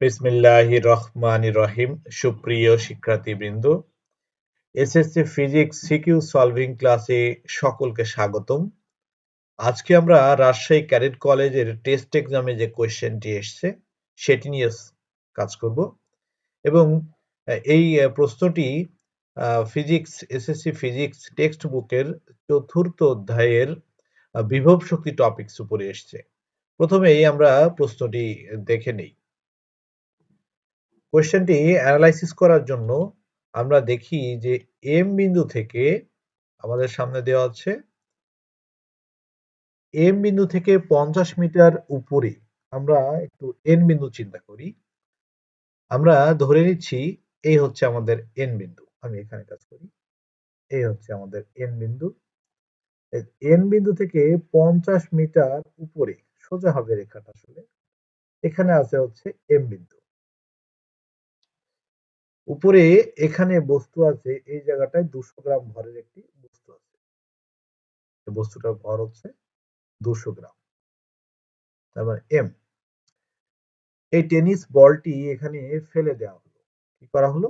বিসমিল্লাহির রহমানির রহিম, সুপ্রিয় শিক্ষার্থীবৃন্দ, এসএসসি ফিজিক্স সিকিউ সলভিং ক্লাসে সকলকে স্বাগতম। আজকে আমরা রাজশাহী ক্যাডেট কলেজের টেস্ট এক্সামে যে কোয়েশ্চেনটি এসছে, সেটি নিয়ে কাজ করব। এবং এই প্রশ্নটি ফিজিক্স, এসএসসি ফিজিক্স টেক্সট বুকের চতুর্থ অধ্যায়ের বিভব শক্তি টপিকস উপরে এসছে। প্রথমেই আমরা প্রশ্নটি দেখে নেই। কোয়েশ্চেনটি অ্যানালাইসিস করার জন্য আমরা দেখি যে এম বিন্দু থেকে আমাদের সামনে দেওয়া আছে এম বিন্দু থেকে পঞ্চাশ মিটার উপরে আমরা একটু এন বিন্দু চিন্তা করি। আমরা ধরে নিচ্ছি এই হচ্ছে আমাদের এন বিন্দু, আমি এখানে কাজ করি। এই হচ্ছে আমাদের এন বিন্দু। এন বিন্দু থেকে পঞ্চাশ মিটার উপরে, সোজা হবে রেখাটা আসলে, এখানে আছে হচ্ছে এম বিন্দু। উপরে এখানে বস্তু আছে, এই জায়গাটায় দুশো গ্রাম ভরের একটি বস্তু আছে। বস্তুটার ভর হচ্ছে দুশো গ্রাম। তারপর এম এই টেনিস বলটি এখানে ফেলে দেওয়া হলো। কি করা হলো?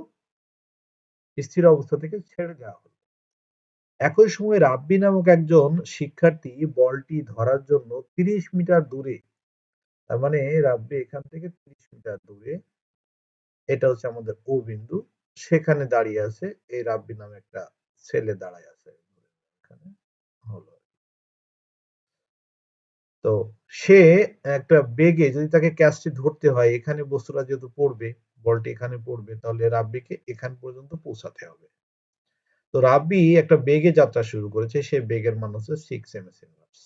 স্থির অবস্থা থেকে ছেড়ে দেওয়া হলো। একই সময় রাব্বি নামক একজন শিক্ষার্থী বলটি ধরার জন্য তিরিশ মিটার দূরে, তার মানে রাব্বি এখান থেকে তিরিশ মিটার দূরে এটা হচ্ছে আমাদের ও বিন্দু। সেখানে দাঁড়িয়ে আছে এই রাব্বি নামে একটা ছেলে দাঁড়ায় আছে। তো সে একটা বেগে যদি তাকে ক্যাচটি ধরতে হয়, এখানে বস্তুটা যেহেতু পড়বে, বলটি এখানে পড়বে, তাহলে রাব্বিকে এখান পর্যন্ত পৌঁছাতে হবে। তো রাব্বি একটা বেগে যাত্রা শুরু করেছে, সে বেগের মান হচ্ছে সিক্স এম এস ইনভার্স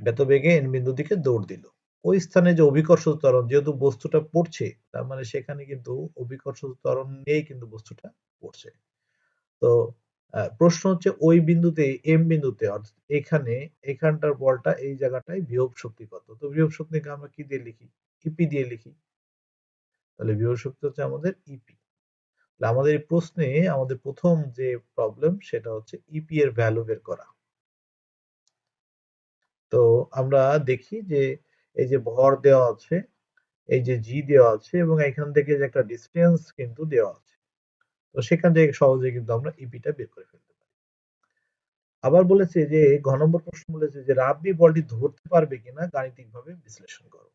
এটা বেগে এন বিন্দু দিকে দৌড় দিল। ওই স্থানে যে অভিকর্ষ ত্বরণ যেহেতু বস্তুটা পড়ছে, তার মানে সেখানে কিন্তু অভিকর্ষ ত্বরণ নিয়েই কিন্তু বস্তুটা পড়ছে। তো প্রশ্ন হচ্ছে ওই বিন্দুতে, এম বিন্দুতে, অর্থাৎ এখানে, এখানটার বলটা এই জায়গাটায় বিভব শক্তি কত? তো বিভব শক্তিকে আমরা কি দিয়ে লিখি? ইপি দিয়ে লিখি। তাহলে বিভব শক্তি হচ্ছে আমাদের ইপি তাহলে আমাদের এই প্রশ্নে আমাদের প্রথম যে প্রবলেম সেটা হচ্ছে ইপি এর ভ্যালু বের করা। তো আমরা দেখি যে এই যে ভর দেওয়া আছে, এই যে জি দেওয়া আছে এবং এখান থেকে যে একটা ডিস্টেন্স কিন্তু দেওয়া আছে। তো সেখান থেকে সহজে কিন্তু আমরা ইপিটা বের করে ফেলতে পারি। আবার বলেছে যে ঘ নম্বর প্রশ্ন বলেছে যে, রাব্বি বলটি ধরতে পারবে কিনা গাণিতিকভাবে বিশ্লেষণ করো।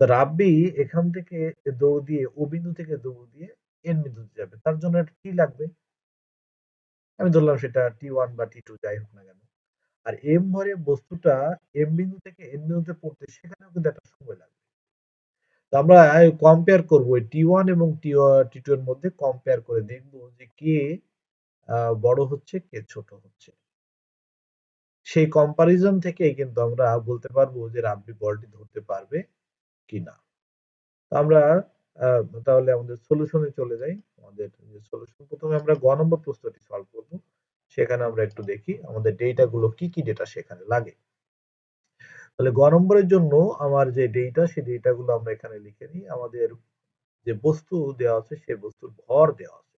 তো রাব্বি এখান থেকে দৌড় দিয়ে ও বিন্দু থেকে দৌড় দিয়ে এন বিন্দুতে যাবে। তার জন্য কি লাগবে। আমি ধরলাম সেটা টি ওয়ান বা টি টু যাই হোক না কেন। আর এম ভরে বস্তুটা এম বিন্দু থেকে এন বিন্দুতে পড়তে সেখানেও কিন্তু একটা সময় লাগবে। তো আমরা কম্পেয়ার করব টি ওয়ান এবং টি টি টু এর মধ্যে কম্পেয়ার করে দেখব যে কে বড় হচ্ছে কে ছোট হচ্ছে। সেই কম্পারিজন থেকেই কিন্তু আমরা বলতে পারব যে রাব্বি বলটি ধরতে পারবে কিনা। আমরা তাহলে আমাদের সলিউশনে চলে যাই। আমাদের সলিউশন প্রথমে আমরা গ নম্বর প্রশ্নটি সলভ করব। সেখানে আমরা একটু দেখি আমাদের ডেটা গুলো কি কি ডেটা সেখানে লাগে। তাহলে গ নম্বরের জন্য আমার যে ডেটা সেই ডেটা গুলো আমরা এখানে লিখে নিই। আমাদের যে বস্তু দেওয়া আছে, সেই বস্তুর ভর দেওয়া আছে।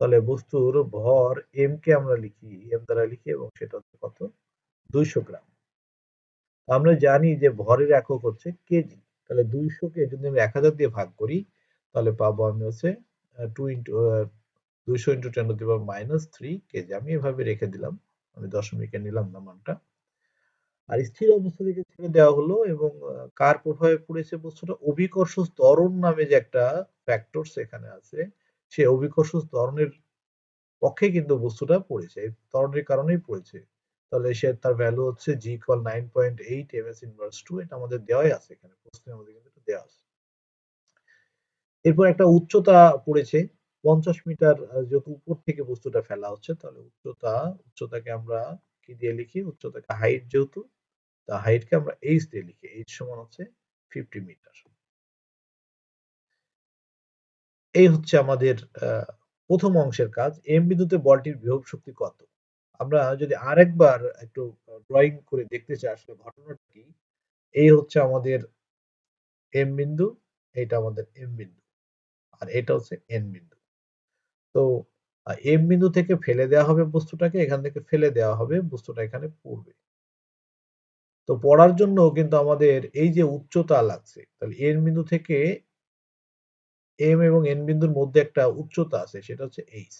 তাহলে বস্তুর ভর এম কে আমরা লিখি এম দ্বারা লিখি এবং সেটা হচ্ছে কত? দুইশো গ্রাম। আমরা জানি যে ভরের একক হচ্ছে কেজি তাহলে দুইশোকে যদি আমি এক হাজার দিয়ে ভাগ করি, তাহলে পাবো আমি হচ্ছে টু ইন্টু দুইশো into ten to minus three kg. আমি এভাবে রেখে দিলাম। আমি দশমিকে নিলাম না মানটা। আর স্থির অবস্থা থেকে ছেড়ে দেওয়া হলো এবং কার প্রভাবে পড়েছে বস্তুটা? অভিকর্ষ ত্বরণ নামে যে একটা ফ্যাক্টর সেখানে আছে, সে অভিকর্ষ ত্বরণের পক্ষে কিন্তু বস্তুটা পড়েছে। এই ত্বরণের কারণেই পড়েছে। তাহলে সে তার ভ্যালু হচ্ছে G equal nine point eight M S inverse two এটা আমাদের দেওয়াই আছে এখানে। প্রশ্নের আমাদের কিন্তু দেওয়া আছে। এরপর একটা উচ্চতা পড়েছে। পঞ্চাশ মিটার যেহেতু উপর থেকে বস্তুটা ফেলা হচ্ছে, তাহলে উচ্চতা, উচ্চতাকে আমরা কি দিয়ে লিখি? উচ্চতাকে হাইট যেহেতু, তা হাইটকে আমরা এইচ দিয়ে লিখি। এইচ সমান হচ্ছে ফিফটি মিটার এই হচ্ছে আমাদের প্রথম অংশের কাজ। এম বিন্দুতে বলটির বিভব শক্তি কত? আমরা যদি আরেকবার একটু ড্রয়িং করে দেখতে চাই আসলে ঘটনাটা কি, এই হচ্ছে আমাদের এম বিন্দু এটা আমাদের এম বিন্দু, আর এটা হচ্ছে এন বিন্দু। তো এম বিন্দু থেকে ফেলে দেওয়া হবে বস্তুটাকে, এখান থেকে ফেলে দেওয়া হবে বস্তুটা এখানে পড়বে। তো পড়ার জন্য কিন্তু আমাদের এই যে উচ্চতা লাগছে তাহলে এন বিন্দু থেকে এম এবং এন বিন্দুর মধ্যে একটা উচ্চতা আছে, সেটা হচ্ছে এইচ।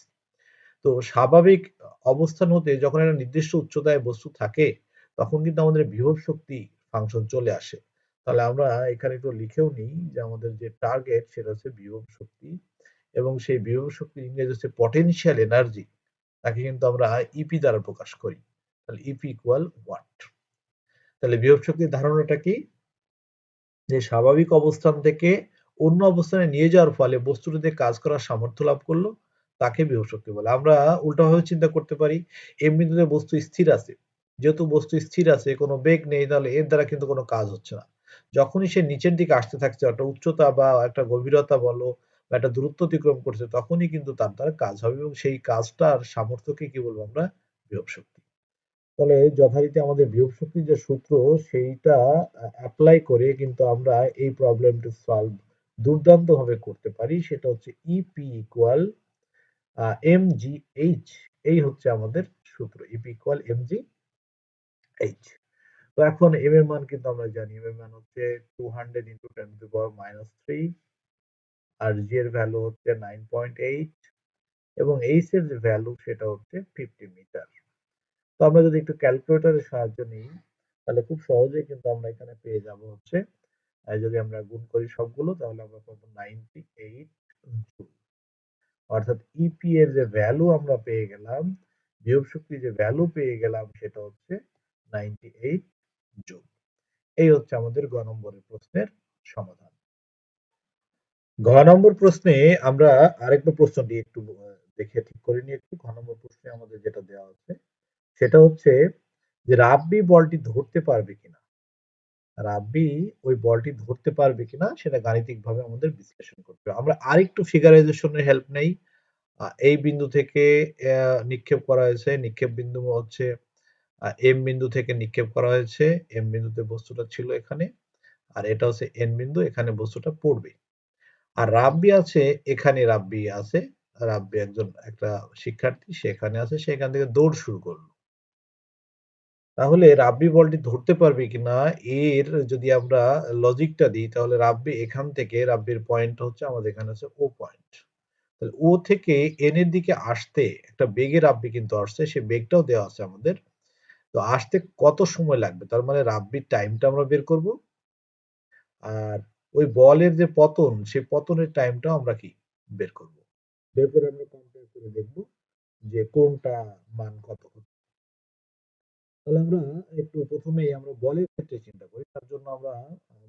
তো স্বাভাবিক অবস্থান হতে যখন একটা নির্দিষ্ট উচ্চতায় বস্তু থাকে, তখন কিন্তু আমাদের বিভব শক্তি ফাংশন চলে আসে। তাহলে আমরা এখানে একটু লিখেও নিই যে আমাদের যে টার্গেট সেটা হচ্ছে বিভব শক্তি এবং সেই বিভব শক্তির ইংরেজি হচ্ছে পটেনশিয়াল এনার্জি তাকে কিন্তু আমরা ইপি দ্বারা প্রকাশ করি। তাহলে ইপি ইকুয়াল ওয়াট তাহলে বিভব শক্তির ধারণাটা কি? যে স্বাভাবিক অবস্থান থেকে অন্য অবস্থানে নিয়ে যাওয়ার ফলে বস্তুটিতে কাজ করার সামর্থ্য লাভ করল, তাকে বিভব শক্তি বলে। আমরা উল্টাভাবে চিন্তা করতে পারি, এম বিন্দুতে বস্তু স্থির আছে। যেহেতু বস্তু স্থির আছে, কোনো বেগ নেই, তাহলে এর দ্বারা কিন্তু কোনো কাজ হচ্ছে না। যখনই সে নিচের দিকে আসতে থাকছে, একটা উচ্চতা বা একটা গভীরতা বলো বা একটা দূরত্ব অতিক্রম করছে, তখনই কিন্তু তার দ্বারা কাজ হবে এবং সেই কাজটার সামর্থ্যকে কি বলব আমরা বিভব শক্তি। তাহলে যথারীতি আমাদের বিভব শক্তির যে সূত্র, সেইটা অ্যাপ্লাই করে কিন্তু আমরা এই প্রবলেমটি সলভ দুর্দান্ত ভাবে করতে পারি। সেটা হচ্ছে EP equal M G H এই হচ্ছে আমাদের সূত্র। EP equal M G H তো এখন এম এর মান কিন্তু আমরা জানি। এম এর মান হচ্ছে two hundred into ten to power minus three আর জি এর ভ্যালু হচ্ছে নাইন পয়েন্ট এইট এবং এইচ এর যে ভ্যালু সেটা হচ্ছে ফিফটি মিটার তো আমরা যদি একটু ক্যালকুলেটরের সাহায্য নিই, তাহলে খুব সহজেই কিন্তু আমরা এখানে পেয়ে যাব হচ্ছে যদি আমরা গুণ করি সবগুলো, তাহলে আমরা পাবো নাইনটি এইট জুল। অর্থাৎ ইপি এর যে ভ্যালু আমরা পেয়ে গেলাম, বিয়োগ শক্তি যে ভ্যালু পেয়ে গেলাম, সেটা হচ্ছে নাইনটি এইট জুল। এই হচ্ছে আমাদের গ নম্বরের প্রশ্নের সমাধান। ঘ নম্বর প্রশ্নে আমরা আরেকটা প্রশ্ন প্রশ্নটি একটু দেখে ঠিক করে নিয়ে একটু। ঘ নম্বর প্রশ্নে আমাদের যেটা দেওয়া আছে, সেটা হচ্ছে যে রাব্বি বলটি ধরতে পারবে কিনা? রাব্বি ওই বলটি ধরতে পারবে কিনা সেটা গাণিতিক ভাবে আমাদের বিশ্লেষণ করতে হবে। আমরা আরেকটু ফিগারাইজেশনের হেল্প নেই। এই বিন্দু থেকে নিক্ষেপ করা হয়েছে। নিক্ষেপ বিন্দু হচ্ছে এম বিন্দু থেকে নিক্ষেপ করা হয়েছে। এম বিন্দুতে বস্তুটা ছিল এখানে। আর এটা হচ্ছে এন বিন্দু, এখানে বস্তুটা পড়বে। আর রাব্বি আছে, এখানে রাব্বি আছে। রাব্বি একজন, একটা শিক্ষার্থী সেখানে আছে সেখান থেকে দৌড় শুরু করল। তাহলে রাব্বি বলটি ধরতে পারবে কিনা এর যদি আমরা লজিকটা দিই, তাহলে রাব্বি এখান থেকে, রাব্বির পয়েন্ট হচ্ছে আমাদের এখানে আছে ও পয়েন্ট তাহলে ও থেকে এন এর দিকে আসতে, একটা বেগে রাব্বি কিন্তু আসছে, সে বেগটাও দেওয়া আছে আমাদের। তো আসতে কত সময় লাগবে? তার মানে রাব্বির টাইমটা আমরা বের করব। আর ওই বলের যে পতন, সেই পতনের টাইমটাও আমরা কি বের করব? বের করে আমরা কম্পেয়ার করে দেখব যে কোনটা মান কত তাহলে আমরা একটু প্রথমেই আমরা বলের ক্ষেত্রে চিন্তা করি। তার জন্য আমরা,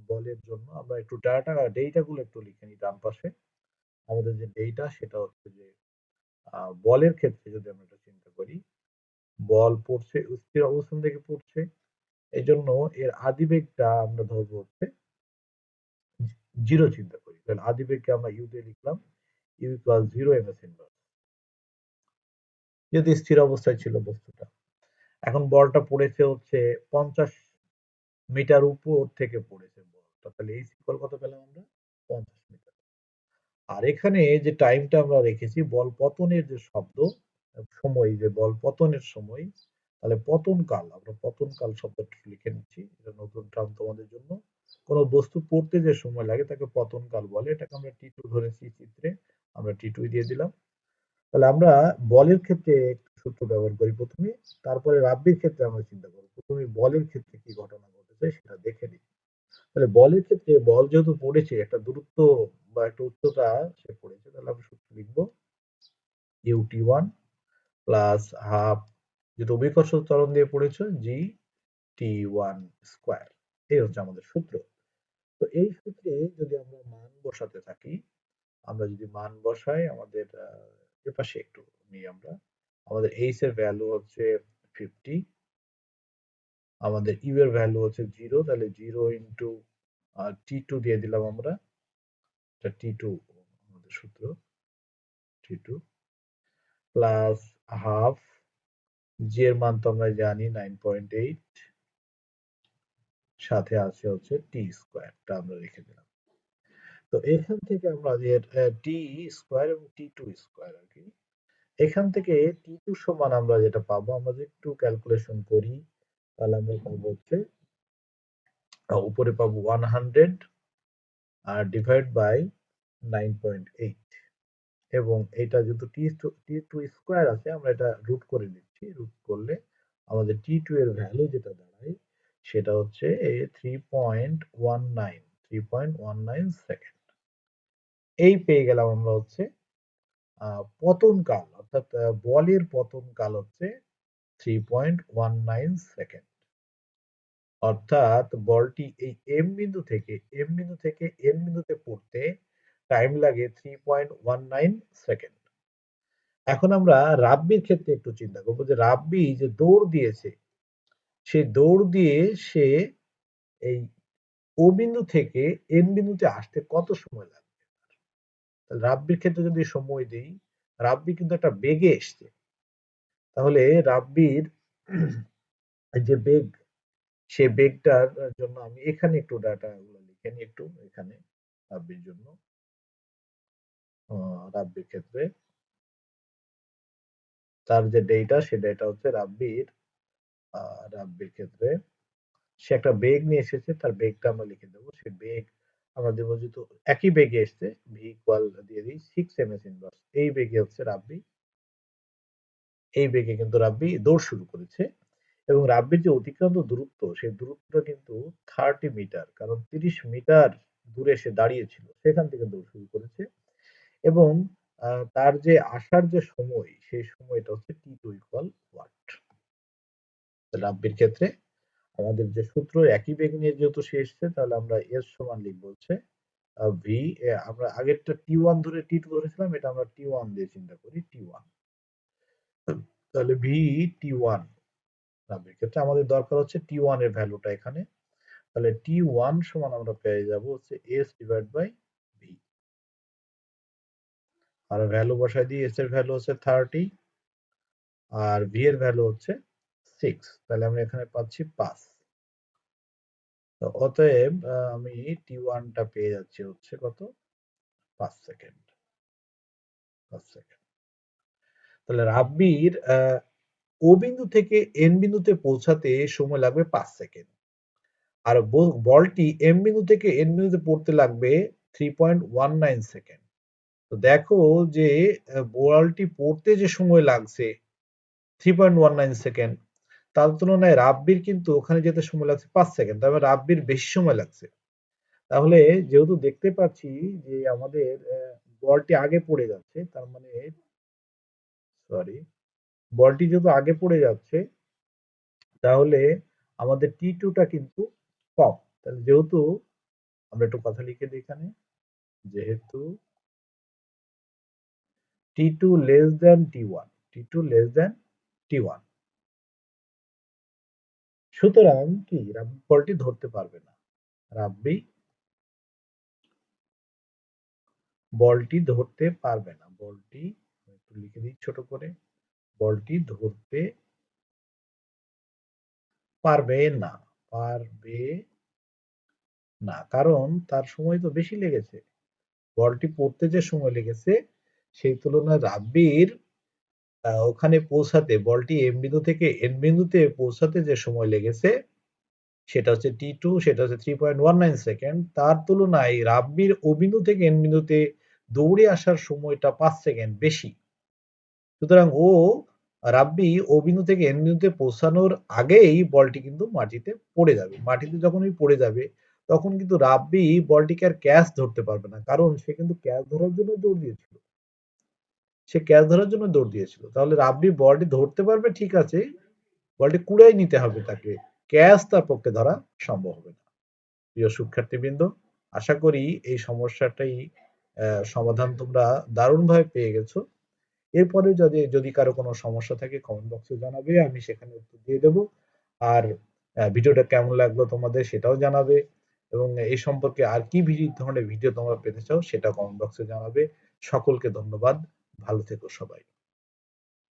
বলের জন্য আমরা একটু ডাটা ডেটা গুলো একটু লিখে নিই ডান পাশে। আমাদের যে ডেটা সেটা হচ্ছে যে বলের ক্ষেত্রে যদি আমরা এটা চিন্তা করি, বল পড়ছে, স্থির অবস্থান থেকে পড়ছে। এই জন্য এর আদিবেগটা আমরা ধরবো হচ্ছে জিরো চিন্তা করি। তাহলে আদিবেগকে আমরা ইউ দিয়ে লিখলাম U equal zero M S inverse যদি স্থির অবস্থায় ছিল বস্তুটা। এখন বলটা পড়েছে হচ্ছে পঞ্চাশ মিটার উপর থেকে পড়েছে বলটা তাহলে এই সিকল কত পেলাম আমরা? পঞ্চাশ মিটার। আর এখানে যে টাইমটা আমরা রেখেছি, বল পতনের যে শব্দ, সময়, যে বল পতনের সময়, তাহলে পতনকাল, আমরা পতনকাল শব্দটা লিখে নিচ্ছি। এটা নতুন টার্ম তোমাদের জন্য। কোনো বস্তু পড়তে যে সময় লাগে তাকে পতন কাল বলে। এটাকে আমরা টি টু ধরেছি চিত্রে। আমরা টি টু দিয়ে দিলাম। তাহলে আমরা বলের ক্ষেত্রে সূত্র ব্যবহার করি প্রথমে। তারপরে রাব্বির ক্ষেত্রে আমরা চিন্তা করব। প্রথমে বলের ক্ষেত্রে কি ঘটনা ঘটেছে সেটা দেখে নিই। তাহলে বলের ক্ষেত্রে বল যেহেতু পড়েছে, একটা দূরত্ব বা একটা উচ্চতা সে পড়েছে, তাহলে আমরা সূত্র লিখব ইউটি ওয়ান প্লাস হাফ যেটা অভিকর্ষ ত্বরণ দিয়ে পড়েছে জি টি ওয়ান স্কোয়ার এই হচ্ছে আমাদের সূত্র। তো এই সূত্রে যদি আমরা মান বসাতে থাকি, আমরা যদি মান বসাই আমাদের এপাশে একটু নিই আমরা, আমাদের এইচ এর ভ্যালু হচ্ছে ফিফটি আমাদের ইউ এর ভ্যালু হচ্ছে জিরো তাহলে জিরো ইন্টু টি টু দিয়ে দিলাম আমরা টি টু আমাদের সূত্র T two plus half G এর মান তো আমরা জানি নাইন পয়েন্ট এইট সাথে আছে হচ্ছে টি স্কোয়ারটা আমরা রেখে দিলাম। তো এখান থেকে আমরা যে টি স্কোয়ার এবং টি টু স্কোয়ার আর কি, এখান থেকে টি টু সমান আমরা যেটা পাবো, আমরা যদি একটু ক্যালকুলেশন করি, তাহলে আমরা পাবো হচ্ছে উপরে পাবো one hundred R divide by nine point eight এবং এটা যেহেতু T two T two square আছে, আমরা এটা রুট করে নিচ্ছি রুট করলে আমাদের টি টু এর ভ্যালু যেটা দাঁড়ায় সেটা হচ্ছে three point one nine three point one nine second এই পেয়ে গেলাম আমরা হচ্ছে পতন কাল অর্থাৎ বলের পতন কাল হচ্ছে three point one nine second অর্থাৎ বলটি এই এম বিন্দু থেকে এম বিন্দু থেকে এন বিন্দুতে পড়তে টাইম লাগে three point one nine second এখন আমরা রাব্বির ক্ষেত্রে একটু চিন্তা করব যে রাব্বি যে দৌড় দিয়েছে সে দৌড় দিয়ে সে এই ও বিন্দু থেকে এন বিন্দুতে আসতে কত সময় লাগবে? রাব্বির ক্ষেত্রে যদি সময় দিই, রাব্বি কিন্তু একটা বেগে এসছে। তাহলে রাব্বির যে বেগ, সে বেগটার জন্য আমি এখানে একটু ডাটা গুলো লিখে নিই একটু, এখানে রাব্বির জন্য। রাব্বির ক্ষেত্রে তার যে ডেটা সে ডেটা হচ্ছে রাব্বির রাব্বির ক্ষেত্রে। সে একটা বেগ নিয়ে এসেছে, তার বেগটা আমরা লিখে দেবো। বেগ আমরা দেবো যেহেতু একই বেগে এসছে ভি ইকুয়াল দিয়ে দিই সিক্স এম এস ইনভার্স এই বেগে হচ্ছে রাব্বি। এই বেগে কিন্তু রাব্বি দৌড় শুরু করেছে এবং রাব্বির যে অতিক্রান্ত দূরত্ব, সেই দূরত্বটা কিন্তু থার্টি মিটার কারণ তিরিশ মিটার দূরে সে দাঁড়িয়েছিল, সেখান থেকে দৌড় শুরু করেছে। এবং তার যে আসার যে সময়, সেই সময়টা হচ্ছে টি টু ইকুয়াল ওয়াট ক্ষেত্রে। আমাদের যে সূত্র, একই বেগ নিয়ে যেহেতু সে এসছে, তাহলে আমরা এস সমান লিখব হচ্ছে ভি আমরা আগেরটা টি ওয়ান ধরে টি টু ধরেছিলাম, এটা আমরা টি ওয়ান দিয়ে চিন্তা করি টি ওয়ান তাহলে ভি টি ওয়ান রাব্বির ক্ষেত্রে আমাদের দরকার হচ্ছে টি ওয়ানের ভ্যালুটা এখানে। তাহলে টি ওয়ান সমান আমরা পেয়ে যাব হচ্ছে এস ডিভাইড বাই ভি আর ভ্যালু বসাই দিই এস এর ভ্যালু হচ্ছে থার্টি আর ভি এর ভ্যালু হচ্ছে সিক্স তাহলে আমরা এখানে পাচ্ছি পাঁচ। তো অতএব আমি টি ওয়ানটা পেয়ে যাচ্ছি হচ্ছে কত? পাঁচ সেকেন্ড পাঁচ সেকেন্ড তাহলে রাব্বির ও বিন্দু থেকে এন বিন্দুতে পৌঁছাতে সময় লাগবে পাঁচ সেকেন্ড আর বলটি এম বিন্দু থেকে এন বিন্দুতে পড়তে লাগবে three point one nine second তো দেখো যে বলটি পড়তে যে সময় লাগছে three point one nine second তার তুলনায় রাব্বির কিন্তু ওখানে যেতে সময় লাগছে পাঁচ সেকেন্ড তবে রাব্বির বেশি সময় লাগছে। তাহলে যেহেতু দেখতে পাচ্ছি যে আমাদের বলটি আগে পড়ে যাচ্ছে, তার মানে সরি বলটি যেহেতু আগে পড়ে যাচ্ছে, তাহলে আমাদের টি টুটা কিন্তু কম। তাহলে যেহেতু আমরা একটু কথা লিখে দিই এখানে, যেহেতু T two less than T one T two less than T one সুতরাং কি? রাব্বি বলটি ধরতে পারবে না। রাব্বি বলটি ধরতে পারবে না। বলটি একটু লিখে দিই ছোট করে, বলটি ধরতে পারবে না পারবে না। কারণ তার সময় তো বেশি লেগেছে। বলটি পড়তে যে সময় লেগেছে, সেই তুলনায় রাব্বির ওখানে পৌঁছাতে, বলটি এম বিন্দু থেকে এন বিন্দুতে পৌঁছাতে যে সময় লেগেছে, সেটা হচ্ছে টি টু সেটা হচ্ছে three point one nine second তার তুলনায় রাব্বির ও বিন্দু থেকে এন বিন্দুতে দৌড়ে আসার সময়টা পাঁচ সেকেন্ড বেশি। সুতরাং ও রাব্বি ও বিন্দু থেকে এন বিন্দুতে পৌঁছানোর আগেই বলটি কিন্তু মাটিতে পড়ে যাবে। মাটিতে যখনই পড়ে যাবে, তখন কিন্তু রাব্বি বলটিকে আর ক্যাচ ধরতে পারবে না, কারণ সে কিন্তু ক্যাচ ধরার জন্য দৌড় দিয়েছিল। সে ক্যাচ ধরার জন্য দৌড় দিয়েছিল। তাহলে রাব্বি বলটি ধরতে পারবে? ঠিক আছে। বলটি কুড়াই নিতে হবে তাকে। ক্যাচ তার পক্ষে ধরা সম্ভব হবে না। প্রিয় শিক্ষার্থীবৃন্দ আশা করি এই সমস্যাটাই সমাধান তোমরা দারুণভাবে পেয়ে গেছো। এরপরে যদি যদি কারও কোনো সমস্যা থাকে কমেন্ট বক্সে জানাবে, আমি সেখানে উত্তর দিয়ে দেব। আর ভিডিওটা কেমন লাগল তোমাদের সেটাও জানাবে। এবং এই সম্পর্কে আর কি ধরনের ভিডিও তোমরা পেতে চাও সেটা কমেন্ট বক্সে জানাবে। সকলকে ধন্যবাদ। ভালো থেকো সবাই।